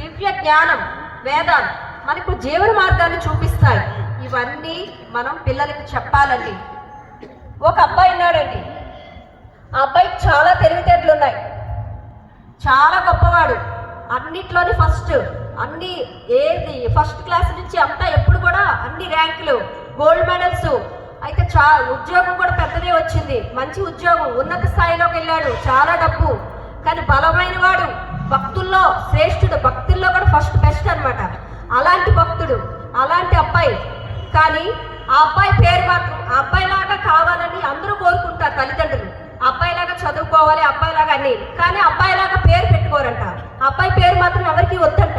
దివ్య జ్ఞానం వేదాలు మనకు జీవన మార్గాన్ని చూపిస్తాయి. ఇవన్నీ మనం పిల్లలకి చెప్పాలండి. ఒక అబ్బాయి ఉన్నాడండి. ఆ అబ్బాయికి చాలా తెలివితేటలు ఉన్నాయి. చాలా గొప్పవాడు. అన్నిట్లోని ఫస్ట్ అన్ని ఏది ఫస్ట్ క్లాస్ నుంచి అంతా ఎప్పుడు కూడా అన్ని ర్యాంకులు గోల్డ్ మెడల్స్. అయితే చా ఉద్యోగం కూడా పెద్దదే వచ్చింది. మంచి ఉద్యోగం ఉన్నత స్థాయిలోకి వెళ్ళాడు. చాలా డబ్బు. కానీ బలమైన వాడు. భక్తుల్లో శ్రేష్ఠుడు భక్తుల్లో కూడా ఫస్ట్ బెస్ట్ అనమాట అలాంటి భక్తుడు అలాంటి అబ్బాయి. కానీ ఆ అబ్బాయి పేరు మాత్రం ఆ కావాలని అందరూ కోరుకుంటారు తల్లిదండ్రులు. అబ్బాయిలాగా చదువుకోవాలి అబ్బాయిలాగా అన్ని. కానీ అబ్బాయిలాగా పేరు పెట్టుకోరంట. అబ్బాయి పేరు మాత్రం ఎవరికి వద్దంట.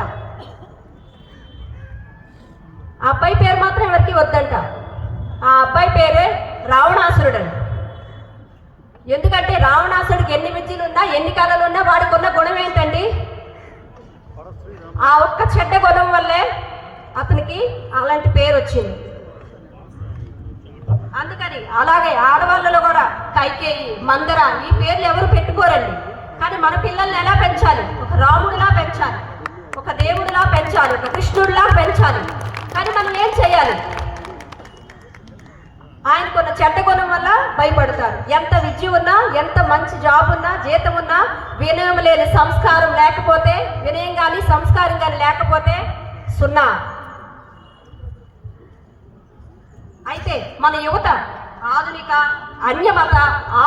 అబ్బాయి పేరు మాత్రం ఎవరికి వద్దంట. ఆ అబ్బాయి పేరే రావణాసురుడు అండి ఎన్ని విద్యలు ఉన్నా ఎన్ని కళలు ఉన్నా వాడికి ఉన్న గుణం ఏంటండి? ఆ ఒక్క చెడ్డ గుణం వల్లే అతనికి అలాంటి పేరు వచ్చింది. అందుకని అలాగే ఆడవాళ్ళలో కూడా కైకేయి మందర ఈ పేర్లు ఎవరు పెట్టుకోరండి. కానీ మన పిల్లల్ని ఎలా పెంచాలి? ఒక రాముడిలా పెంచాలి ఒక దేవుడిలా పెంచాలి ఒక కృష్ణుడిలా పెంచాలి. కానీ మనం ఏం చేయాలి? ఆయనకున్న చెడ్డ గుణం వల్ల భయపడతారు. ఎంత విద్య ఉన్నా ఎంత మంచి జాబ్ ఉన్నా జీతం ఉన్నా వినయం లేని సంస్కారం లేకపోతే వినయం కానీ సంస్కారం కానీ లేకపోతే సున్నా. అయితే మన యువత ఆధునిక అన్యమత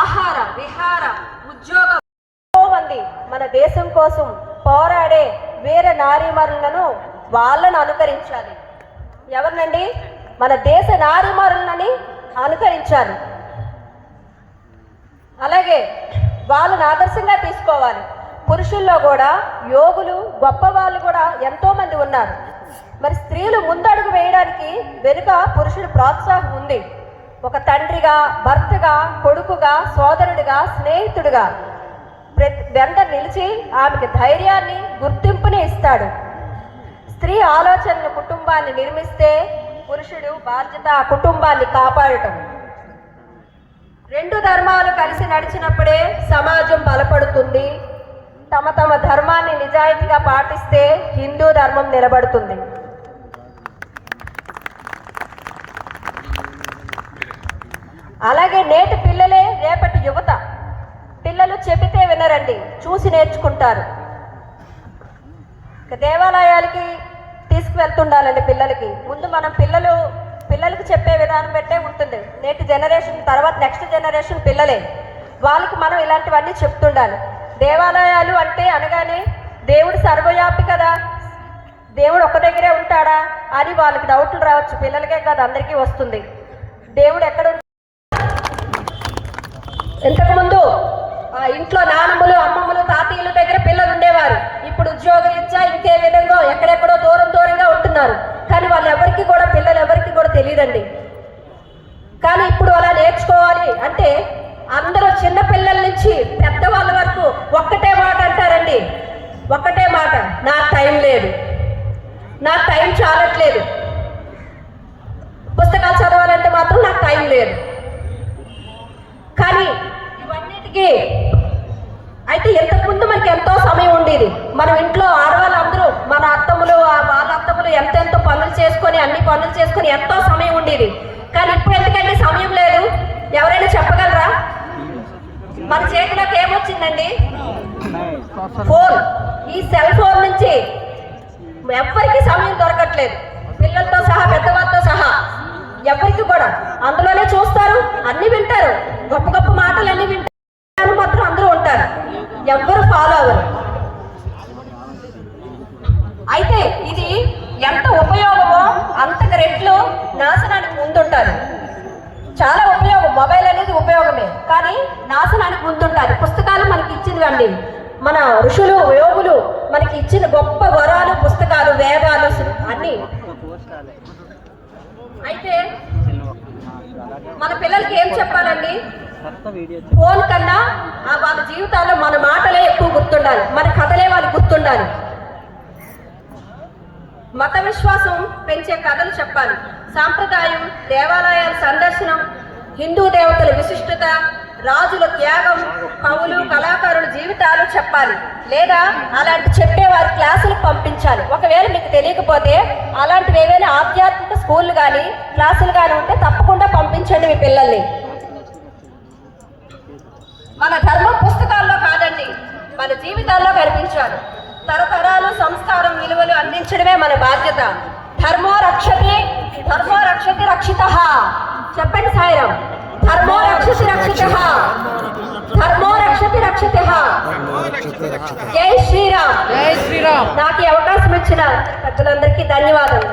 ఆహార విహార ఉద్యోగ ఎంతో మంది మన దేశం కోసం పోరాడే వీర నారీమరులను వాళ్ళను అనుకరించాలి. ఎవరినండి? మన దేశ నారీమరులని అనుకరించాలి అలాగే వాళ్ళని ఆదర్శంగా తీసుకోవాలి. పురుషుల్లో కూడా యోగులు గొప్ప వాళ్ళు కూడా ఎంతోమంది ఉన్నారు. మరి స్త్రీలు ముందడుగు వేయడానికి వెనుక పురుషుడి ప్రోత్సాహం ఉంది. ఒక తండ్రిగా భర్తగా కొడుకుగా సోదరుడిగా స్నేహితుడిగా ప్రతి వెంట నిలిచి ఆమెకి ధైర్యాన్ని గుర్తింపుని ఇస్తాడు. స్త్రీ ఆలోచనలు కుటుంబాన్ని నిర్మిస్తే పురుషుడు బాధ్యత ఆ కుటుంబాన్ని కాపాడటం. రెండు ధర్మాలు కలిసి నడిచినప్పుడే సమాజం బలపడుతుంది. తమ తమ ధర్మాన్ని నిజాయితీగా పాటిస్తే హిందూ ధర్మం నిలబడుతుంది. అలాగే నేటి పిల్లలే రేపటి యువత. పిల్లలు చెబితే వినరండి చూసి నేర్చుకుంటారు. దేవాలయాలకి తీసుకువెళ్తుండాలండి పిల్లలకి. ముందు మనం పిల్లలు పిల్లలకి చెప్పే విధానం పెట్టే ఉంటుంది. నేటి జనరేషన్ తర్వాత నెక్స్ట్ జనరేషన్ పిల్లలే. వాళ్ళకి మనం ఇలాంటివన్నీ చెప్తుండాలి. దేవాలయాలు అంటే అనగానే దేవుడు సర్వవ్యాపి కదా. దేవుడు ఒక్క దగ్గరే ఉంటాడా అని వాళ్ళకి డౌట్లు రావచ్చు. పిల్లలకే కాదు అందరికీ వస్తుంది. దేవుడు ఎక్కడ ఇంతకుముందు ఆ ఇంట్లో నానమ్మలు అమ్మమ్మలు తాతయ్యల దగ్గర పిల్లలు ఉండేవారు. ఇప్పుడు ఉద్యోగం ఇచ్చా ఇంకే విధంగా ఎక్కడెక్కడో దూరం దూరంగా ఉంటున్నారు. కానీ వాళ్ళు ఎవరికి కూడా పిల్లలు ఎవరికి కూడా తెలియదండి. కానీ ఇప్పుడు అలా నేర్చుకోవాలి అంటే అందరూ చిన్న పిల్లల నుంచి పెద్దవాళ్ళ వరకు ఒక్కటే మాట అంటారండి. ఒక్కటే మాట నాకు టైం లేదు. నాకు టైం చాలట్లేదు. పుస్తకాలు చదవాలంటే మాత్రం నాకు టైం లేదు. కానీ ఇవన్నిటికీ అయితే ఇంతకుముందు మనకి ఎంతో సమయం ఉండేది. మనం ఇంట్లో ఆడవాళ్ళు అందరూ మన అత్తములు ఆ వాళ్ళ అత్తములు ఎంతెంతో పనులు చేసుకొని అన్ని పనులు చేసుకొని ఎంతో సమయం ఉండేది. కానీ ఇప్పుడు ఎందుకంటే సమయం లేదు. ఎవరైనా చెప్పగలరా? మన చేతిలోకి ఏమొచ్చిందండి ఫోన్. ఈ సెల్ ఫోన్ నుంచి ఎవరికి సమయం దొరకట్లేదు. పిల్లలతో సహా పెద్దవాళ్ళతో సహా. ఎవరికి కూడా. అందులోనే చూస్తారు అన్ని వింటారు. గొప్ప గొప్ప మాటలు అన్ని వింటారు. ఫాలో అవ్వరు. అయితే ఇది ఎంత ఉపయోగమో అంతకు రెట్లు నాశనానికి ముందుంటారు. చాలా ఉపయోగం. మొబైల్ అనేది ఉపయోగమే. కానీ నాశనానికి ముందుంటారు. పుస్తకాలు మనకి ఇచ్చినవండి. మన ఋషులు యోగులు మనకి ఇచ్చిన గొప్ప వరాలు పుస్తకాలు వేదాలు అన్ని. అయితే మన పిల్లలకి ఏం చెప్పాలండి? ఫోన్ కన్నా వాళ్ళ జీవితాల్లో మన మాటలే వాళ్ళకి మత విశ్వాసం పెంచే కథలు చెప్పాలి. సాంప్రదాయం దేవాలయాల సందర్శనం హిందూ దేవతల విశిష్టత రాజుల త్యాగం కవులు కళాకారుల జీవితాలు చెప్పాలి. లేదా అలాంటి చెప్పేవారి క్లాసులకు పంపించాలి. ఒకవేళ మీకు తెలియకపోతే అలాంటివి ఏవైనా ఆధ్యాత్మిక స్కూళ్ళు కానీ క్లాసులు కానీ ఉంటే తప్పకుండా పంపించండి మీ పిల్లల్ని. మన ధర్మం పుస్తకాల్లో కాదండి. మన జీవితాల్లో కనిపించాలి. తరతరాలు సంస్కారం విలువలు అందించడమే మన బాధ్యత. ధర్మో రక్షతి ధర్మో రక్షతి రక్షిత. చెప్పండి సాయిరాం. ధర్మో రక్షతి రక్షిత. ధర్మో రక్షతి రక్షిత. జై శ్రీరామ్. జై శ్రీరామ్. నాకు ఈ అవకాశం ఇచ్చిన పెద్దలందరికీ ధన్యవాదాలు.